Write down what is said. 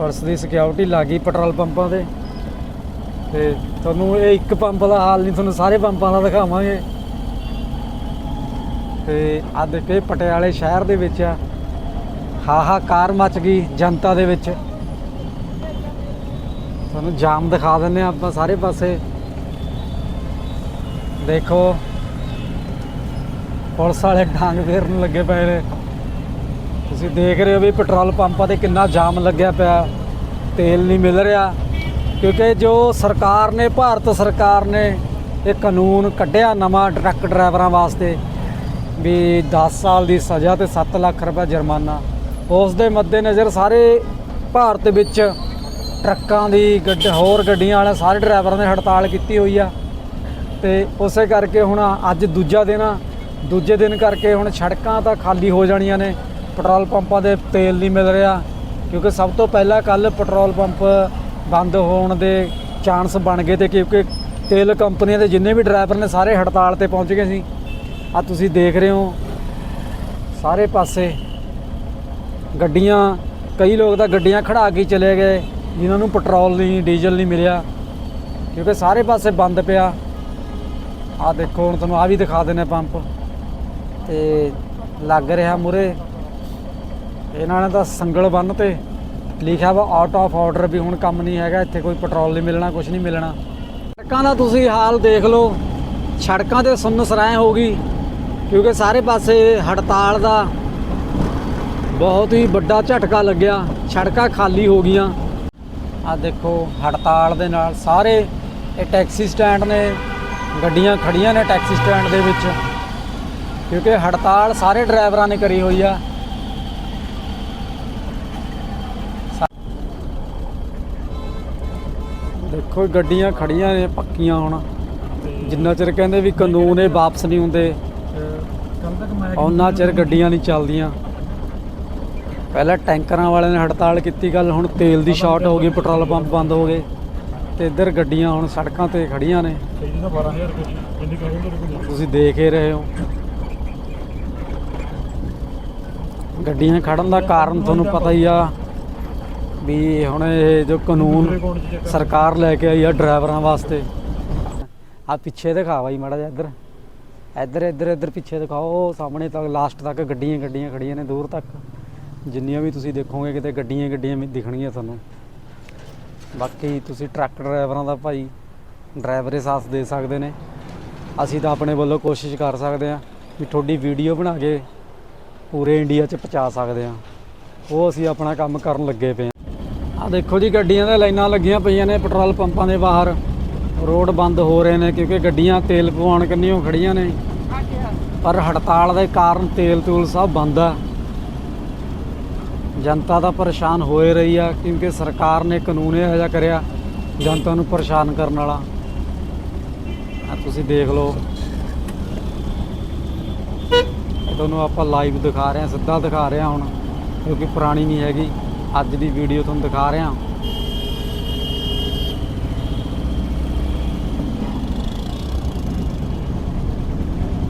Police ਦੀ security ਲੱਗੀ petrol ਪੰਪਾਂ ਤੇ। ਤੇ ਤੁਹਾਨੂੰ ਇਹ ਇੱਕ ਪੰਪ ਦਾ ਹਾਲ ਨਹੀਂ, ਤੁਹਾਨੂੰ ਸਾਰੇ ਪੰਪਾਂ ਦਾ ਦਿਖਾਵਾਂਗੇ। ਤੇ ਆ ਦੇਖੋ ਪਟਿਆਲੇ ਸ਼ਹਿਰ ਦੇ ਵਿੱਚ ਆ। ਹਾਹਾਕਾਰ ਮਚ ਗਈ ਜਨਤਾ ਦੇ ਵਿੱਚ। ਤੁਹਾਨੂੰ ਜਾਮ ਦਿਖਾ ਦਿੰਨੇ ਆ ਆਪਾਂ ਸਾਰੇ ਪਾਸੇ। ਦੇਖੋ, ਪੁਲਿਸ ਵਾਲੇ ਡਾਂਗ ਫੇਰਨ ਲੱਗੇ ਪਏ ਨੇ। ਤੁਸੀਂ ਦੇਖ ਰਹੇ ਹੋ ਵੀ ਪੈਟਰੋਲ ਪੰਪਾਂ ਤੇ ਕਿੰਨਾ ਜਾਮ ਲੱਗਿਆ ਪਿਆ। ਤੇਲ ਨਹੀਂ ਮਿਲ ਰਿਹਾ, ਕਿਉਂਕਿ ਜੋ ਸਰਕਾਰ ਨੇ, ਭਾਰਤ ਸਰਕਾਰ ਨੇ ਇਹ ਕਾਨੂੰਨ ਕੱਢਿਆ ਨਵਾਂ ਟਰੱਕ ਡਰਾਈਵਰਾਂ ਵਾਸਤੇ ਵੀ 10 ਸਾਲ ਦੀ ਸਜ਼ਾ ਤੇ 7 ਲੱਖ ਰੁਪਏ ਜੁਰਮਾਨਾ। ਉਸ ਦੇ ਮੱਦੇਨਜ਼ਰ ਸਾਰੇ ਭਾਰਤ ਵਿੱਚ ਟਰੱਕਾਂ ਦੀ ਗੱਡ, ਹੋਰ ਗੱਡੀਆਂ ਵਾਲੇ ਸਾਰੇ ਡਰਾਈਵਰਾਂ ਨੇ ਹੜਤਾਲ ਕੀਤੀ ਹੋਈ ਆ। ਤੇ ਉਸੇ ਕਰਕੇ ਹੁਣ ਅੱਜ ਦੂਜਾ ਦਿਨ ਆ। ਦੂਜੇ ਦਿਨ ਕਰਕੇ ਹੁਣ ਸੜਕਾਂ ਤਾਂ ਖਾਲੀ ਹੋ ਜਾਣੀਆਂ ਨੇ। ਪੈਟਰੋਲ ਪੰਪਾਂ ਦੇ ਤੇਲ ਨਹੀਂ ਮਿਲ ਰਿਹਾ, ਕਿਉਂਕਿ ਸਭ ਤੋਂ ਪਹਿਲਾਂ ਕੱਲ ਪੈਟਰੋਲ ਪੰਪ ਬੰਦ ਹੋਣ ਦੇ ਚਾਂਸ ਬਣ ਗਏ ਤੇ ਕਿਉਂਕਿ ਤੇਲ ਕੰਪਨੀਆਂ ਦੇ ਜਿੰਨੇ ਵੀ ਡਰਾਈਵਰ ਨੇ ਸਾਰੇ ਹੜਤਾਲ ਤੇ ਪਹੁੰਚ ਗਏ ਸੀ। ਆ ਤੁਸੀਂ ਦੇਖ ਰਹੇ ਹੋ, ਸਾਰੇ ਪਾਸੇ ਗੱਡੀਆਂ, ਕਈ ਲੋਕ ਤਾਂ ਗੱਡੀਆਂ ਖੜਾ ਕੇ ਚਲੇ ਗਏ, ਜਿਨ੍ਹਾਂ ਨੂੰ ਪੈਟਰੋਲ ਨਹੀਂ, ਡੀਜ਼ਲ ਨਹੀਂ ਮਿਲਿਆ, ਕਿਉਂਕਿ ਸਾਰੇ ਪਾਸੇ ਬੰਦ ਪਿਆ। ਆ ਦੇਖੋ, ਹੁਣ ਤੁਹਾਨੂੰ ਆ ਵੀ ਦਿਖਾ ਦਿੰਨੇ ਪੰਪ। ਤੇ ਲੱਗ ਰਿਹਾ ਮੁਰੇ ਇਹਨਾਂ ਨੇ ਤਾਂ ਸੰਗਲ ਬੰਨ ਤੇ ਲਿਖਿਆ ਵਾ ਆਊਟ ਆਫ ਆਰਡਰ ਵੀ ਹੁਣ ਕੰਮ ਨਹੀਂ ਹੈਗਾ, ਇੱਥੇ ਕੋਈ ਪੈਟਰੋਲ ਨਹੀਂ ਮਿਲਣਾ ਕੁਝ ਨਹੀਂ ਮਿਲਣਾ। ਸੜਕਾਂ ਦਾ ਤੁਸੀਂ ਹਾਲ ਦੇਖ ਲਓ, ਸੜਕਾਂ ਤੇ ਸੁੰਨ ਹੋ ਗਈ, ਕਿਉਂਕਿ ਸਾਰੇ ਪਾਸੇ ਹੜਤਾਲ ਦਾ ਬਹੁਤ ਹੀ ਵੱਡਾ ਝਟਕਾ ਲੱਗਿਆ, ਸੜਕਾਂ ਖਾਲੀ ਹੋ ਗਈਆਂ। ਆ ਦੇਖੋ, ਹੜਤਾਲ ਦੇ ਨਾਲ ਸਾਰੇ ਇਹ ਟੈਕਸੀ ਸਟੈਂਡ ਨੇ, ਗੱਡੀਆਂ ਖੜੀਆਂ ਨੇ ਟੈਕਸੀ ਸਟੈਂਡ ਦੇ ਵਿੱਚ, ਕਿਉਂਕਿ ਹੜਤਾਲ ਸਾਰੇ ਡਰਾਈਵਰਾਂ ਨੇ ਕਰੀ ਹੋਈ ਆ। ਦੇਖੋ ਗੱਡੀਆਂ ਖੜੀਆਂ ਨੇ, ਪੱਕੀਆਂ ਹੁਣ। ਜਿੰਨਾ ਚਿਰ ਕਹਿੰਦੇ ਵੀ ਕਾਨੂੰਨ ਇਹ ਵਾਪਸ ਨਹੀਂ ਹੁੰਦੇ, ਉਹਨਾਂ ਚਿਰ ਗੱਡੀਆਂ ਨਹੀਂ ਚੱਲਦੀਆਂ। ਪਹਿਲਾਂ ਟੈਂਕਰਾਂ ਵਾਲਿਆਂ ਨੇ ਹੜਤਾਲ ਕੀਤੀ ਗੱਲ, ਹੁਣ ਤੇਲ ਦੀ ਸ਼ਾਰਟ ਹੋ ਗਈ, ਪੈਟਰੋਲ ਪੰਪ ਬੰਦ ਹੋ ਗਏ। ਤੇ ਇੱਧਰ ਗੱਡੀਆਂ ਹੁਣ ਸੜਕਾਂ ਤੇ ਖੜੀਆਂ ਨੇ। ਤੁਸੀਂ ਦੇਖ ਹੀ ਰਹੇ ਹੋ। ਗੱਡੀਆਂ ਖੜਨ ਦਾ ਕਾਰਨ ਤੁਹਾਨੂੰ ਪਤਾ ਹੀ ਆ। ਵੀ ਹੁਣ ਇਹ ਜੋ ਕਾਨੂੰਨ ਸਰਕਾਰ ਲੈ ਕੇ ਆਈ ਆ ਡਰਾਈਵਰਾਂ ਵਾਸਤੇ। ਆ ਪਿੱਛੇ ਦਿਖਾ ਬਾਈ ਮਾੜਾ ਜਿਹਾ ਇੱਧਰ। ਇੱਧਰ ਇੱਧਰ ਇੱਧਰ ਪਿੱਛੇ ਦਿਖਾਓ। ਉਹ ਸਾਹਮਣੇ ਤੱਕ ਲਾਸਟ ਤੱਕ ਗੱਡੀਆਂ ਗੱਡੀਆਂ ਖੜੀਆਂ ਨੇ ਦੂਰ ਤੱਕ। ਜਿੰਨੀਆਂ ਵੀ ਤੁਸੀਂ ਦੇਖੋਗੇ ਕਿਤੇ ਗੱਡੀਆਂ ਗੱਡੀਆਂ ਵੀ ਦਿਖਣਗੀਆਂ ਤੁਹਾਨੂੰ। ਬਾਕੀ ਤੁਸੀਂ ਟਰੱਕ ਡਰਾਈਵਰਾਂ ਦਾ ਭਾਈ ਡਰਾਈਵਰ ਸਾਥ ਦੇ ਸਕਦੇ ਨੇ। ਅਸੀਂ ਤਾਂ ਆਪਣੇ ਵੱਲੋਂ ਕੋਸ਼ਿਸ਼ ਕਰ ਸਕਦੇ ਹਾਂ ਵੀ ਤੁਹਾਡੀ ਵੀਡੀਓ ਬਣਾ ਕੇ ਪੂਰੇ ਇੰਡੀਆ 'ਚ ਪਹੁੰਚਾ ਸਕਦੇ ਹਾਂ। ਉਹ ਅਸੀਂ ਆਪਣਾ ਕੰਮ ਕਰਨ ਲੱਗੇ ਪਏ ਦੇਖੋ ਜੀ, ਗੱਡੀਆਂ ਦੇ ਲਾਈਨਾਂ ਲੱਗੀਆਂ ਪਈਆਂ ਨੇ, ਪੈਟਰੋਲ ਪੰਪਾਂ ਦੇ ਬਾਹਰ। ਰੋਡ ਬੰਦ ਹੋ ਰਹੇ ਨੇ ਕਿਉਂਕਿ ਗੱਡੀਆਂ ਤੇਲ ਪਵਾਉਣ ਕੰਨੀਓ ਖੜੀਆਂ ਨੇ। ਪਰ ਹੜਤਾਲ ਦੇ ਕਾਰਨ ਤੇਲ ਤੂਲ ਸਭ ਬੰਦ ਆ। ਜਨਤਾ ਤਾਂ ਪਰੇਸ਼ਾਨ ਹੋਏ ਰਹੀ ਆ ਕਿਉਂਕਿ ਸਰਕਾਰ ਨੇ ਕਾਨੂੰਨ ਇਹੋ ਜਿਹਾ ਕਰਿਆ, ਜਨਤਾ ਨੂੰ ਪਰੇਸ਼ਾਨ ਕਰਨ ਵਾਲਾ। ਆ ਤੁਸੀਂ ਦੇਖ ਲਓ। ਤੁਹਾਨੂੰ ਆਪਾਂ ਲਾਈਵ ਦਿਖਾ ਰਹੇ ਹਾਂ, ਸਿੱਧਾ ਦਿਖਾ ਰਹੇ ਹਾਂ ਹੁਣ, ਕਿਉਂਕਿ ਪੁਰਾਣੀ ਨਹੀਂ ਹੈਗੀ। ਅੱਜ ਦੀ ਵੀਡੀਓ ਤੁਹਾਨੂੰ ਦਿਖਾ ਰਿਹਾ।